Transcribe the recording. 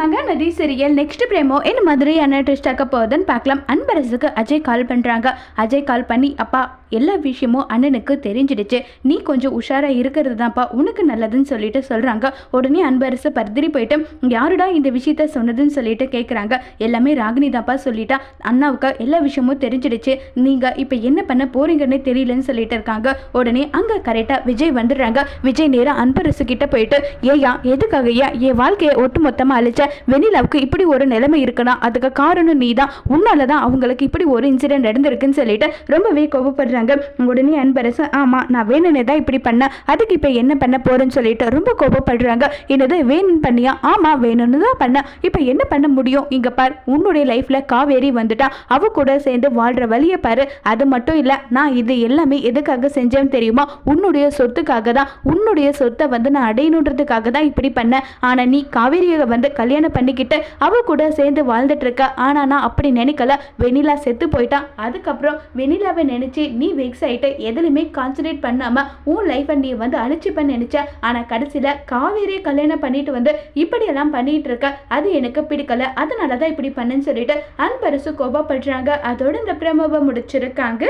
Mahanadi serial next பிரேமோ என்ன மாதிரியான twist ஆக்க போகுதுன்னு பார்க்கலாம். அன்பரசுக்கு அஜய் கால் பண்ணுறாங்க அஜய் கால் பண்ணி அப்பா எல்லா விஷயமும் அண்ணனுக்கு தெரிஞ்சிடுச்சு. நீ கொஞ்சம் உஷாராக இருக்கிறது தான்ப்பா உனக்கு நல்லதுன்னு சொல்லிட்டு சொல்கிறாங்க உடனே அன்பரசு பர்திரி போயிட்டு யாருடா இந்த விஷயத்த சொன்னதுன்னு சொல்லிட்டு கேட்குறாங்க எல்லாமே ராகினி தான்ப்பா சொல்லிட்டா. அண்ணாவுக்கு எல்லா விஷயமும் தெரிஞ்சிடுச்சு. நீங்கள் இப்போ என்ன பண்ண போறீங்கன்னு தெரியலன்னு சொல்லிட்டு இருக்காங்க. உடனே அங்கே கரெக்டாக விஜய் வந்துடுறாங்க. விஜய் நேராக அன்பரசு கிட்ட போயிட்டு ஏயா எதுக்காகையா என் வாழ்க்கையை ஒட்டு மொத்தமாக அழிச்ச வெண்ணிலாவுக்கு இப்படி ஒரு நிலைமை இருக்குன்னா அதுக்கு காரணம் நீ தான் உன்னால தான் அவங்களுக்கு இப்படி ஒரு இன்சிடென்ட் நடந்திருக்குன்னு சொல்லிட்டு ரொம்பவே கோபப்படுறாங்க உடனே அன்பரசு ஆமாம் நான் வேணும்னே தான் இப்படி பண்ணேன். அதுக்கு இப்போ என்ன பண்ண போறேன்னு சொல்லிட்டு ரொம்ப கோபப்படுறாங்க என்னது வேணும் பண்ணியா? ஆமாம் வேணும்னு தான் பண்ணேன். இப்போ என்ன பண்ண முடியும்? இங்கே பார் உன்னுடைய லைஃப்பில் காவேரி வந்துட்டா அவ கூட சேர்ந்து வாழ்கிற வழியை பாரு. அது மட்டும் இல்லை நான் இது எல்லாமே எதுக்காக செஞ்சேன்னு தெரியுமா? உன்னுடைய சொத்துக்காக தான். உன்னுடைய சொத்தை வந்து நான் அடையணுன்றதுக்காக தான் இப்படி பண்ணேன். ஆனால் நீ காவேரியை வந்து கல்யாணம் கல்யாணம் பண்ணிக்கிட்டு அவள் கூட சேர்ந்து வாழ்ந்துட்டுருக்க. ஆனால் நான் அப்படி நினைக்கல. வெண்ணிலா செத்து போயிட்டான் அதுக்கப்புறம் வெண்ணிலாவை நினச்சி நீ வெக்ஸ் ஆகிட்டு எதுலையுமே கான்சன்ட்ரேட் பண்ணாமல் உன் லைஃப்பை நீ வந்து அழிச்சுப்பன்னு நினச்ச. ஆனால் கடைசியில் காவேரியை கல்யாணம் பண்ணிட்டு வந்து இப்படியெல்லாம் பண்ணிகிட்டு இருக்க அது எனக்கு பிடிக்கல. அதனால தான் இப்படி பண்ணுன்னு சொல்லிட்டு அன்பரசு கோபப்படுறாங்க. அதோட இந்த பிரமவை முடிச்சிருக்காங்க.